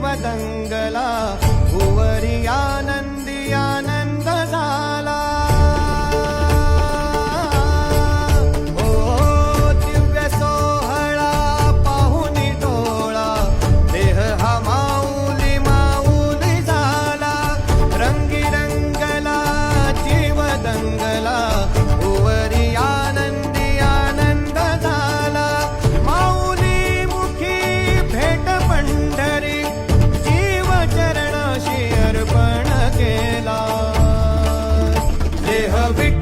शिवदङ्गला a victory.